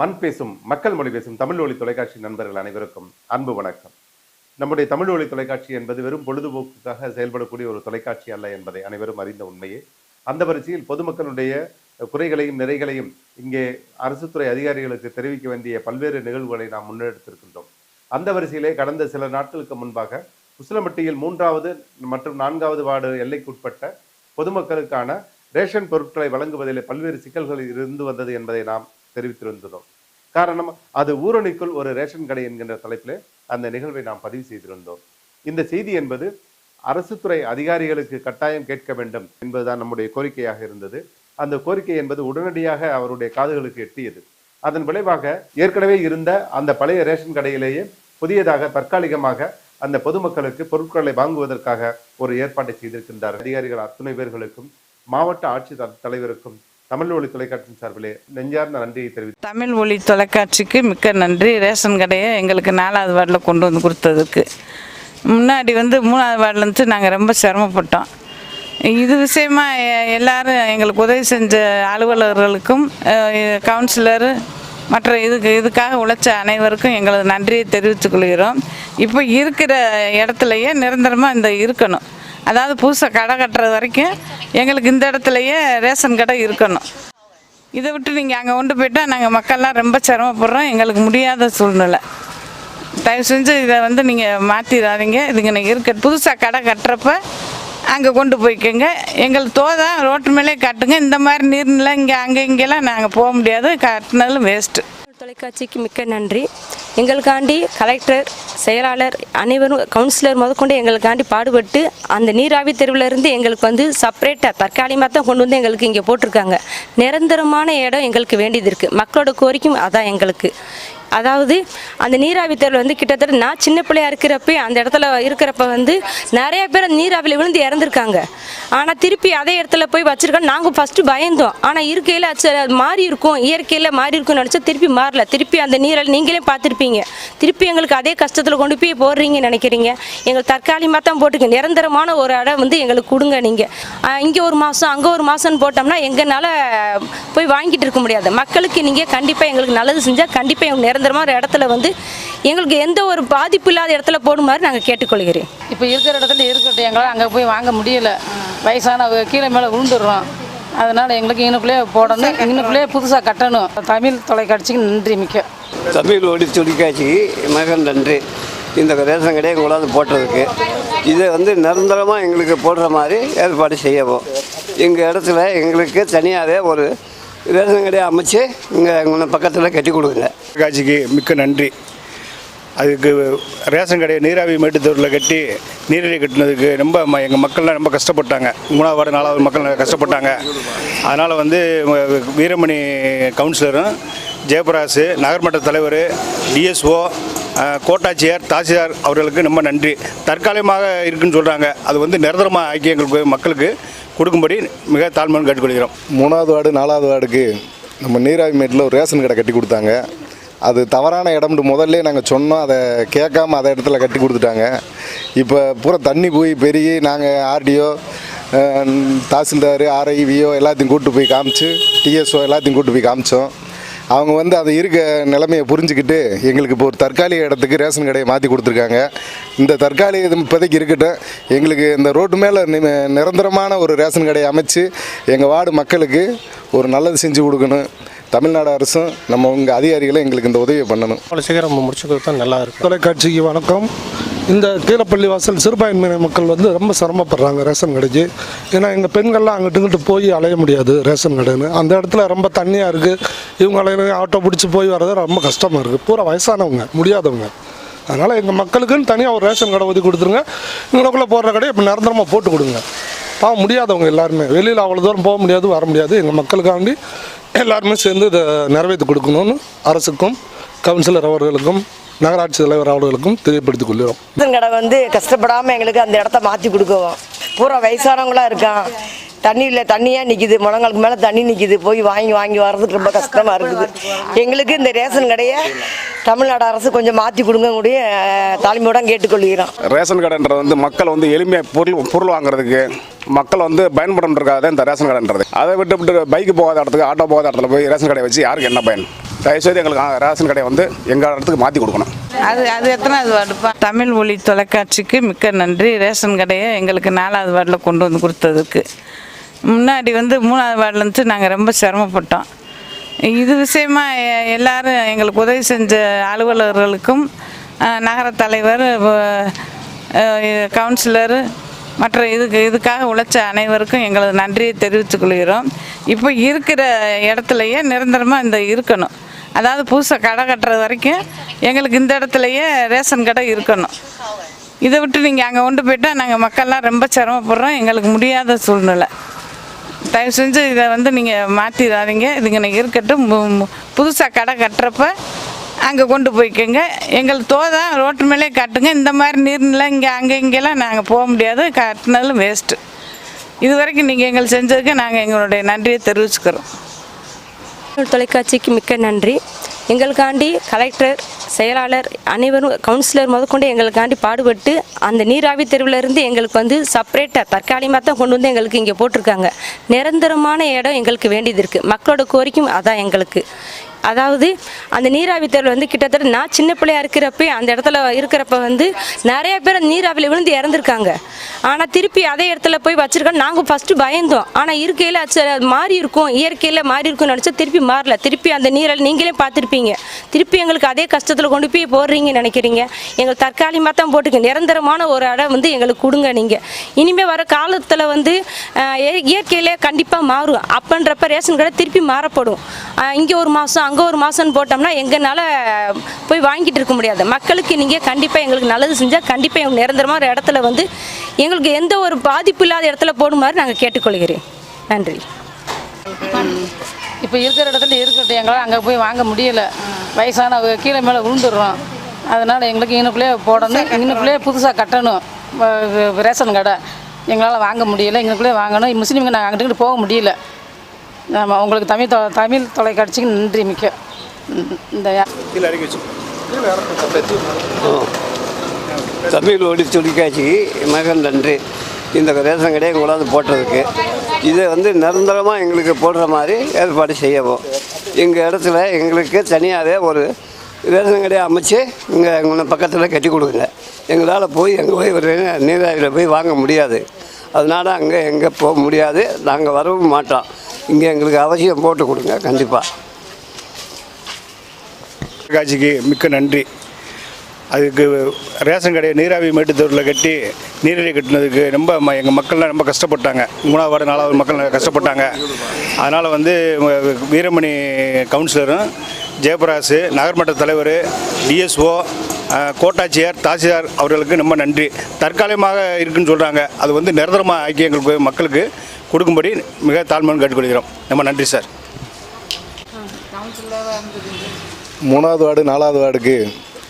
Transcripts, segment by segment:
மண் பேசும் மக்கள் மொழி பேசும் தமிழ் ஒளி தொலைக்காட்சி நண்பர்கள் அனைவருக்கும் அன்பு வணக்கம். நம்முடைய தமிழ் ஒளி தொலைக்காட்சி என்பது வெறும் பொழுதுபோக்குக்காக செயல்படக்கூடிய ஒரு தொலைக்காட்சி அல்ல என்பதை அனைவரும் அறிந்த உண்மையே. அந்த வரிசையில் பொதுமக்களுடைய குறைகளையும் நிறைகளையும் இங்கே அரசுத்துறை அதிகாரிகளுக்கு தெரிவிக்க வேண்டிய பல்வேறு நிகழ்வுகளை நாம் முன்னெடுத்திருக்கின்றோம். அந்த வரிசையிலே கடந்த சில நாட்களுக்கு முன்பாக உசிலம்பட்டியில் மூன்றாவது மற்றும் நான்காவது வார்டு எல்லைக்குட்பட்ட பொதுமக்களுக்கான ரேஷன் பொருட்களை வழங்குவதில் பல்வேறு சிக்கல்கள் இருந்து வந்தது என்பதை நாம் தெரிவித்திருந்ததோ காரணம் அது ஊரணிக்குள் ஒரு ரேஷன் கடை என்கின்ற தலைப்பிலே அந்த நிகழ்வை நாம் பதிவு செய்திருந்தோம். இந்த செய்தி என்பது அரசுத்துறை அதிகாரிகளுக்கு கட்டாயம் கேட்க வேண்டும் என்பதுதான் நம்முடைய கோரிக்கையாக இருந்தது. அந்த கோரிக்கை என்பது உடனடியாக அவருடைய காதுகளுக்கு எட்டியது. அதன் விளைவாக ஏற்கனவே இருந்த அந்த பழைய ரேஷன் கடையிலேயே புதியதாக தற்காலிகமாக அந்த பொதுமக்களுக்கு பொருட்களை வாங்குவதற்காக ஒரு ஏற்பாட்டை செய்திருக்கின்றார் அதிகாரிகள் அத்துணை பேர்களுக்கும் மாவட்ட ஆட்சி தலைவருக்கும் தமிழ் ஒளி தொலைக்காட்சியின் சார்பிலே நெஞ்சார்ந்த நன்றியை தெரிவித்து தமிழ் ஒளி தொலைக்காட்சிக்கு மிக்க நன்றி. ரேஷன் கடையை எங்களுக்கு நாலாவது வார்டில் கொண்டு வந்து கொடுத்ததுக்கு. முன்னாடி வந்து மூணாவது வார்டுலேருந்து நாங்கள் ரொம்ப சிரமப்பட்டோம். இது விஷயமா எல்லாரும் எங்களுக்கு உதவி செஞ்ச அலுவலர்களுக்கும் கவுன்சிலர் கவுன்சிலரு மற்ற இதுக்கு இதுக்காக உழைச்ச அனைவருக்கும் எங்களது நன்றியை தெரிவித்துக் கொள்கிறோம். இப்போ இருக்கிற இடத்துலையே நிரந்தரமாக இந்த இருக்கணும். அதாவது புதுசாக கடை கட்டுறது வரைக்கும் எங்களுக்கு இந்த இடத்துலையே ரேஷன் கடை இருக்கணும். இதை விட்டு நீங்கள் அங்கே கொண்டு போயிட்டால் நாங்கள் மக்கள்லாம் ரொம்ப சிரமப்படுறோம். எங்களுக்கு முடியாத சூழ்நிலை. தயவு செஞ்சு இதை வந்து நீங்கள் மாற்றிடாதீங்க இதுங்க நீங்கள் இருக்க. புதுசாக கடை கட்டுறப்ப அங்கே கொண்டு போய்க்கோங்க. எங்களுக்கு தோதா ரோட்டு மேலே கட்டுங்க. இந்த மாதிரி நீர்நிலை இங்கே அங்கே இங்கெல்லாம் நாங்கள் போக முடியாது. கட்டினதும் வேஸ்ட்டு தொலைக்காட்சிக்கு மிக்க நன்றி. எங்களுக்காண்டி கலெக்டர் செயலாளர் அனைவரும் கவுன்சிலர் முதற்கொண்டு எங்களுக்காண்டி பாடுபட்டு அந்த நீராவி தெருவுல இருந்து எங்களுக்கு வந்து செப்பரேட்டாக தற்காலிகமாக தான் கொண்டு வந்து எங்களுக்கு இங்கே போட்டிருக்காங்க. நிரந்தரமான இடம் எங்களுக்கு வேண்டியது இருக்குது மக்களோட கோரிக்கையும் அதான் எங்களுக்கு. அதாவது அந்த நீராவி தெருவில் வந்து கிட்டத்தட்ட நான் சின்ன பிள்ளையா இருக்கிறப்ப அந்த இடத்துல இருக்கிறப்ப வந்து நிறைய பேர் அந்த நீராவியில் விழுந்து இறந்துருக்காங்க. ஆனால் திருப்பி அதே இடத்துல போய் வச்சிருக்கோம். நாங்கள் ஃபஸ்ட்டு பயந்தோம். ஆனால் இருக்கையில் அது மாறி இருக்கும். இயற்கையில் மாறி இருக்கும்னு நினச்சா திருப்பி மாறல. திருப்பி அந்த நீரில் நீங்களே பார்த்துருப்பீங்க. திருப்பி எங்களுக்கு அதே கஷ்டத்தில் கொண்டு போய் போடுறீங்கன்னு நினைக்கிறீங்க. எங்களுக்கு தற்காலிகமாக தான் போட்டுக்க நிரந்தரமான ஒரு இடம் வந்து எங்களுக்கு கொடுங்க நீங்கள் இங்கே ஒரு மாதம் அங்கே ஒரு மாதம்னு போட்டோம்னா எங்களால் போய் வாங்கிட்டு இருக்க முடியாது. மக்களுக்கு நீங்கள் கண்டிப்பாக எங்களுக்கு நல்லது செஞ்சால் கண்டிப்பாக எங்களுக்கு நிரந்தரமான இடத்துல வந்து எங்களுக்கு எந்த ஒரு பாதிப்பு இல்லாத இடத்துல போடுமாறு நாங்கள் கேட்டுக்கொள்கிறேன். இப்போ இருக்கிற இடத்துல இருக்கட்டும் எங்களால் அங்கே போய் வாங்க முடியல. வயசானவங்க கீழே மேலே விழுந்துடுறோம். அதனால் எங்களுக்கு இங்கனுக்குள்ளே போடணும். இங்கனுக்குள்ளே புதுசாக கட்டணும். தமிழ் தொலைக்காட்சிக்கு நன்றி மிக்க. தமிழ் ஒளி தொலைக்காட்சிக்கு மிக நன்றி. இந்த ரேஷன் கடையை கொண்டாந்து போட்டதுக்கு. இதை வந்து நிரந்தரமாக எங்களுக்கு போடுற மாதிரி ஏற்பாடு செய்யவும். எங்கள் இடத்துல எங்களுக்கு தனியாகவே ஒரு ரேஷன் கடையை அமைச்சு இங்கே பக்கத்தில் கட்டி கொடுங்க. காட்சிக்கு மிக்க நன்றி. அதுக்கு ரேஷன் கடையை நீராவி மேட்டுத்தூரில் கட்டி நீரிழை கட்டினதுக்கு ரொம்ப ம- எங்கள் மக்கள்லாம் ரொம்ப கஷ்டப்பட்டாங்க. மூணாவது நாலாவது மக்கள் கஷ்டப்பட்டாங்க. அதனால் வந்து வீரமணி கவுன்சிலரும் ஜெயபிரகாஷ் நகர்மன்ற தலைவர் டிஎஸ்ஓ கோட்டாட்சியர் தாசில்தார் அவர்களுக்கு ரொம்ப நன்றி. தற்காலிகமாக இருக்குன்னு சொல்கிறாங்க அது வந்து நிரந்தரமாக ஆக்கி எங்களுக்கு மக்களுக்கு கொடுக்கும்படி மிக தாழ்மையான கேட்டுக்கொள்கிறோம். மூணாவது வார்டு நாலாவது வார்டுக்கு நம்ம நீராவி மேட்டில் ஒரு ரேஷன் கடை கட்டி கொடுத்தாங்க. அது தவறான இடம்னு முதல்ல நாங்கள் சொன்னோம். அதை கேட்காம அதை இடத்துல கட்டி கொடுத்துட்டாங்க. இப்போ பூரா தண்ணி போய் பெருகி நாங்கள் ஆர்டிஓ தாசில்தார் ஆர்ஐவிஓ எல்லாத்தையும் கூப்பிட்டு போய் காமிச்சு டிஎஸ்ஓ எல்லாத்தையும் கூப்பிட்டு போய் காமிச்சோம். அவங்க வந்து அதை இருக்க நிலைமையை புரிஞ்சுக்கிட்டு எங்களுக்கு இப்போ ஒரு தற்காலிக இடத்துக்கு ரேஷன் கடையை மாற்றி கொடுத்துருக்காங்க. இந்த தற்காலிக இது இப்போதைக்கு இருக்கட்டும். எங்களுக்கு இந்த ரோட்டு மேலே நிரந்தரமான ஒரு ரேஷன் கடையை அமைச்சு எங்கள் வார்டு மக்களுக்கு ஒரு நல்லது செஞ்சு கொடுக்கணும். தமிழ்நாடு அரசும் நம்ம உங்கள் அதிகாரிகளும் எங்களுக்கு இந்த உதவியை பண்ணணும். சீக்கிரம் நம்ம முடிச்சு கொடுத்தா நல்லா இருக்கும். தொலைக்காட்சிக்கு வணக்கம். இந்த கீழப்பள்ளி வாசல் சிறுபான்மையின மக்கள் வந்து ரொம்ப சிரமப்படுறாங்க ரேஷன் கடைக்கு. ஏன்னா எங்கள் பெண்கள்லாம் அங்கிட்டு இங்கிட்டு போய் அலைய முடியாது ரேஷன் கடைன்னு. அந்த இடத்துல ரொம்ப தண்ணியாக இருக்குது இவங்க அலைய ஆட்டோ பிடிச்சி போய் வர்றது ரொம்ப கஷ்டமாக இருக்குது பூரா வயசானவங்க முடியாதவங்க. அதனால் எங்கள் மக்களுக்குன்னு தனியாக ஒரு ரேஷன் கடை ஒதுக்கி கொடுத்துருங்க. இவங்களுக்குள்ளே போடுற கடையை இப்போ நிரந்தரமாக போட்டு கொடுங்க. பாவம் முடியாதவங்க எல்லாருமே. வெளியில் அவ்வளோ தூரம் போக முடியாது வர முடியாது. எங்கள் மக்களுக்காண்டி எல்லாருமே சேர்ந்து இதை நிறைவேற்றி கொடுக்கணும்னு அரசுக்கும் கவுன்சிலர் அவர்களுக்கும் நகராட்சி தலைவர் அவர்களுக்கும் தெரியப்படுத்திக் கொள்கிறோம். கடை வந்து கஷ்டப்படாமல் எங்களுக்கு அந்த இடத்த மாற்றி கொடுக்கவும். பூரா வயசானவங்களா இருக்கான் தண்ணி இல்லை தண்ணியாக நிற்கிது முழங்காலுக்கு மேலே தண்ணி நிற்கிது போய் வாங்கி வாங்கி வர்றதுக்கு ரொம்ப கஷ்டமாக இருக்குது. எங்களுக்கு இந்த ரேஷன் கடையை தமிழ்நாடு அரசு கொஞ்சம் மாற்றி கொடுங்க கூடிய தாழ்மையுடன் கேட்டுக்கொள்கிறோம். ரேஷன் கடைன்றது வந்து மக்கள் வந்து எளிமையாக பொருள் பொருள் வாங்குறதுக்கு மக்கள் வந்து பயன்படுறதுக்காக தான் இந்த ரேஷன் கடைன்றது. அதை விட்டு விட்டு பைக்கு போகாத இடத்துக்கு ஆட்டோ போகாத இடத்துல போய் ரேஷன் கடை வச்சு யாருக்கு என்ன பயன்? தயவுசெய்து எங்களுக்கு ரேஷன் கடையை வந்து எங்கள் இடத்துக்கு மாற்றி கொடுக்கணும். அது அது எத்தனாவது வார்டுப்பா? தமிழ் ஒளி தொலைக்காட்சிக்கு மிக்க நன்றி. ரேஷன் கடையை எங்களுக்கு நாலாவது வார்டில் கொண்டு வந்து கொடுத்ததுக்கு. முன்னாடி வந்து மூணாவது வார்டில் இருந்துச்சு நாங்கள் ரொம்ப சிரமப்பட்டோம். இது விஷயமா எல்லாரும் எங்களுக்கு உதவி செஞ்ச அலுவலர்களுக்கும் நகர தலைவர் கவுன்சிலரு மற்ற இதுக்கு இதுக்காக உழைச்ச அனைவருக்கும் எங்களது நன்றியை தெரிவித்துக் கொள்கிறோம். இப்போ இருக்கிற இடத்துலையே நிரந்தரமாக இந்த இருக்கணும். அதாவது புதுசாக கடை கட்டுறது வரைக்கும் எங்களுக்கு இந்த இடத்துலையே ரேஷன் கடை இருக்கணும். இதை விட்டு நீங்கள் அங்கே கொண்டு போயிட்டால் நாங்கள் மக்கள்லாம் ரொம்ப சிரமப்படுறோம். எங்களுக்கு முடியாத சூழ்நிலை. தயவு செஞ்சு இதை வந்து நீங்கள் மாற்றிடாதீங்க இதுங்க இருக்கட்டும். புதுசாக கடை கட்டுறப்ப அங்கே கொண்டு போய்க்கோங்க. எங்களுக்கு தோதான் ரோட்டு மேலே காட்டுங்க. இந்த மாதிரி நீர்நிலை இங்கே அங்கே இங்கெல்லாம் நாங்கள் போக முடியாது. கட்டினாலும் வேஸ்ட்டு இது வரைக்கும் நீங்கள் எங்களுக்கு செஞ்சதுக்கு நாங்கள் எங்களுடைய நன்றியை தெரிவிச்சுக்கிறோம். தொலைக்காட்சிக்கு மிக்க நன்றி. எங்களுக்காண்டி கலெக்டர் செயலாளர் அனைவரும் கவுன்சிலர் முதற்கொண்டு எங்களுக்காண்டி பாடுபட்டு அந்த நீராவி தெருவிலேருந்து எங்களுக்கு வந்து செப்பரேட்டாக தற்காலிகமாக தான் கொண்டு வந்து எங்களுக்கு இங்கே போட்டிருக்காங்க. நிரந்தரமான இடம் எங்களுக்கு வேண்டியது இருக்குது மக்களோட கோரிக்கையும் அதான் எங்களுக்கு. அதாவது அந்த நீராவி தேர்வு வந்து கிட்டத்தட்ட நான் சின்ன பிள்ளையா இருக்கிறப்ப அந்த இடத்துல இருக்கிறப்ப வந்து நிறைய பேர் அந்த நீராவியில் விழுந்து இறந்துருக்காங்க. ஆனால் திருப்பி அதே இடத்துல போய் வச்சிருக்கோம் நாங்கள் ஃபஸ்ட்டு பயந்தோம். ஆனால் இருக்கையில் அது மாறி இருக்கும். இயற்கையில் மாறி இருக்கும்னு நினச்சா திருப்பி மாறல. திருப்பி அந்த நீரல் நீங்களே பார்த்துருப்பீங்க. திருப்பி எங்களுக்கு அதே கஷ்டத்தில் கொண்டு போய் போடுறீங்கன்னு நினைக்கிறீங்க. எங்களுக்கு தற்காலிகமாக தான் போட்டுக்க நிரந்தரமான ஒரு இடம் வந்து எங்களுக்கு கொடுங்க நீங்கள் இனிமேல் வர காலத்தில் வந்து இயற்கையிலே கண்டிப்பாக மாறும். அப்பன்றப்ப ரேஷன் கடை திருப்பி மாறப்படும். இங்கே ஒரு மாதம் அங்கே ஒரு மாதம்னு போட்டோம்னா எங்களால் போய் வாங்கிட்டு இருக்க முடியாது. மக்களுக்கு நீங்கள் கண்டிப்பாக எங்களுக்கு நல்லது செஞ்சால் கண்டிப்பாக எங்களுக்கு நிரந்தரமாக ஒரு இடத்துல வந்து எங்களுக்கு எந்த ஒரு பாதிப்பு இல்லாத இடத்துல போடுமாறு நாங்கள் கேட்டுக்கொள்கிறேன். நன்றி. இப்போ இருக்கிற இடத்துல இருக்கட்டும். எங்களால் அங்கே போய் வாங்க முடியல. வயசான கீழே மேலே விழுந்துடுறோம். அதனால் எங்களுக்கு இன்னுக்குள்ளே போடணும். இன்னுக்குள்ளே புதுசாக கட்டணும். ரேஷன் கடை. எங்களால் வாங்க முடியல. எங்களுக்குள்ளே வாங்கணும். முஸ்லீம்கள் நாங்கள் அங்கிட்டு போக முடியல. ஆமாம் உங்களுக்கு தமிழ் தொ தமிழ் தொலைக்காட்சிக்கு நன்றி மிக்க. இந்த தமிழ் ஒளி தொலைக்காட்சிக்கு மிக நன்றி. இந்த ரேஷன் கடையை கொண்டாந்து போட்டதுக்கு. இதை வந்து நிரந்தரமாக எங்களுக்கு போடுற மாதிரி ஏற்பாடு செய்யவும். எங்கள் இடத்துல எங்களுக்கு தனியாகவே ஒரு ரேஷன் கடையை அமைச்சு இங்கே எங்கள் பக்கத்தில் கட்டி கொடுங்க. எங்களால் போய் எங்கே போய் ஒரு நீராவியில் போய் வாங்க முடியாது. அதனால் அங்கே எங்கே போக முடியாது. நாங்கள் வரவும் மாட்டோம். இங்கே எங்களுக்கு அவசியம் போட்டு கொடுங்க கண்டிப்பாக காட்சிக்கு மிக்க நன்றி. அதுக்கு ரேஷன் கடையை நீராவி மேட்டுத்தூரில் கட்டி நீரிழை கட்டினதுக்கு ரொம்ப ம எங்கள் மக்கள்லாம் ரொம்ப கஷ்டப்பட்டாங்க. மூணாவது வார்டு நாலாவது மக்கள் கஷ்டப்பட்டாங்க. அதனால் வந்து வீரமணி கவுன்சிலரும் ஜெயபிரகாஷ் நகர்மன்ற தலைவர் டிஎஸ்ஓ கோட்டாட்சியர் தாசில்தார் அவர்களுக்கு ரொம்ப நன்றி. தற்காலிகமாக இருக்குன்னு சொல்கிறாங்க அது வந்து நிரந்தரமாக ஆக்கி எங்களுக்கு மக்களுக்கு கொடுக்கும்படி மிக தாழ்மையான கேட்டுக்கொள்கிறோம். ரொம்ப நன்றி சார். மூணாவது வார்டு நாலாவது வார்டுக்கு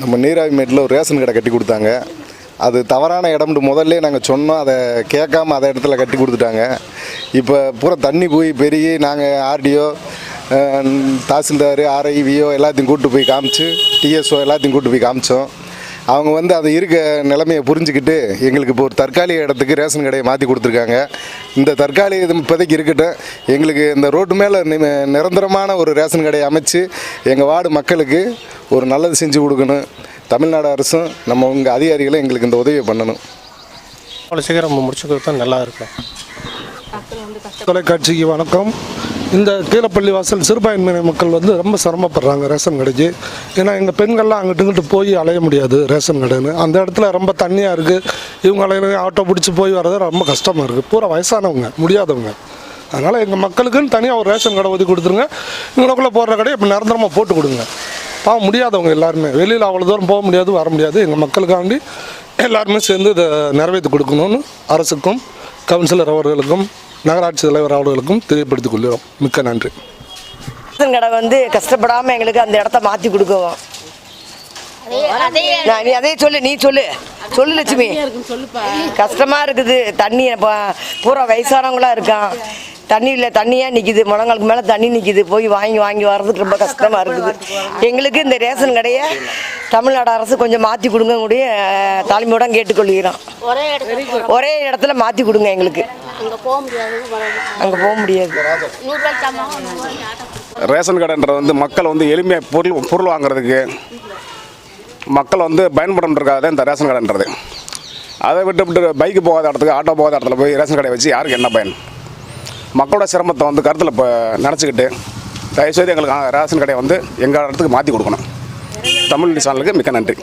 நம்ம நீராவி மேட்டில் ஒரு ரேஷன் கடை கட்டி கொடுத்தாங்க. அது தவறான இடம்னு முதல்ல நாங்கள் சொன்னோம். அதை கேட்காம அதை இடத்துல கட்டி கொடுத்துட்டாங்க. இப்போ பூரா தண்ணி போய் பெருகி நாங்கள் ஆர்டிஓ தாசில்தார் ஆர்ஐவிஓ எல்லாத்தையும் கூப்பிட்டு போய் காமிச்சு டிஎஸ்ஓ எல்லாத்தையும் கூப்பிட்டு போய் காமிச்சோம். அவங்க வந்து அது இருக்க நிலைமையை புரிஞ்சுக்கிட்டு எங்களுக்கு இப்போ ஒரு தற்காலிக இடத்துக்கு ரேஷன் கடையை மாற்றி கொடுத்துருக்காங்க. இந்த தற்காலிக இது இப்போதைக்கு இருக்கட்டும். எங்களுக்கு இந்த ரோட்டு மேலே நிரந்தரமான ஒரு ரேஷன் கடையை அமைச்சு எங்கள் வார்டு மக்களுக்கு ஒரு நல்லது செஞ்சு கொடுக்கணும். தமிழ்நாடு அரசும் நம்ம உங்கள் அதிகாரிகளும் எங்களுக்கு இந்த உதவியை பண்ணணும். அவ்வளோ சீக்கிரம் நம்ம முடிச்சு கொடுத்தா நல்லா இருக்கும். தொலைக்காட்சிக்கு வணக்கம். இந்த கீழப்பள்ளி வாசல் சிறுபான்மையின மக்கள் வந்து ரொம்ப சிரமப்படுறாங்க ரேஷன் கடைக்கு. ஏன்னா எங்கள் பெண்கள்லாம் அங்கிட்டு இங்கிட்டு போய் அலைய முடியாது ரேஷன் கடைன்னு. அந்த இடத்துல ரொம்ப தண்ணியாக இருக்குது இவங்க ஆட்டோ பிடிச்சி போய் வர்றது ரொம்ப கஷ்டமாக இருக்குது பூரா வயசானவங்க முடியாதவங்க. அதனால் எங்கள் மக்களுக்குன்னு தனியாக ஒரு ரேஷன் கடை ஒதுக்கி கொடுத்துருங்க. இவங்களுக்குள்ளே போடுற கடையை இப்போ நிரந்தரமாக போட்டு கொடுங்க. பாவம் முடியாதவங்க எல்லாருமே. வெளியில் அவ்வளோ தூரம் போக முடியாது வர முடியாது. எங்கள் மக்களுக்காண்டி எல்லாருமே சேர்ந்து இதை நிறைவேற்றி கொடுக்கணும்னு அரசுக்கும் கவுன்சிலர் அவர்களுக்கும் நகராட்சி தலைவர் அவர்களுக்கும் தெரியப்படுத்திக் கொள்கிறோம். மிக்க நன்றி. ரேஷன் கடை வந்து கஷ்டப்படாமல் எங்களுக்கு அந்த இடத்த மாற்றி கொடுக்கவும் நான் நீ அதே சொல்லு நீ சொல்லு. சொல்லு லட்சுமி. கஷ்டமா இருக்குது. தண்ணி ப- பூரா வயசானவங்களா இருக்கான். தண்ணி இல்லை தண்ணியாக நிற்கிது முழங்காலுக்கு மேலே தண்ணி நிற்கிது போய் வாங்கி வாங்கி வர்றதுக்கு ரொம்ப கஷ்டமாக இருக்குது. எங்களுக்கு இந்த ரேஷன் கடையை தமிழ்நாடு அரசு கொஞ்சம் மாற்றி கொடுங்க கூடிய தலைமையோட கேட்டுக்கொள்கிறோம். ஒரே இடத்துல மாற்றி கொடுங்க எங்களுக்கு. அங்கே போக முடியாது அங்கே போக ரேஷன் கடைன்றது வந்து மக்கள் வந்து எளிமையாக பொருள் பொருள் வாங்குறதுக்கு மக்கள் வந்து பயன்படுறதுக்காக தான் இந்த ரேஷன் கடைன்றது. அதை விட்டு விட்டு பைக்கு போகாத இடத்துக்கு ஆட்டோ போகாத இடத்துல போய் ரேஷன் கடையை வச்சு யாருக்கு என்ன பயன்? மக்களோட சிரமத்தை வந்து கருத்தில் இப்போ நினச்சிக்கிட்டு தயவுசெய்து எங்களுக்கு ரேஷன் கடையை வந்து எங்கள் இடத்துக்கு மாற்றி கொடுக்கணும். தமிழ் சேனலுக்கு மிக்க நன்றி.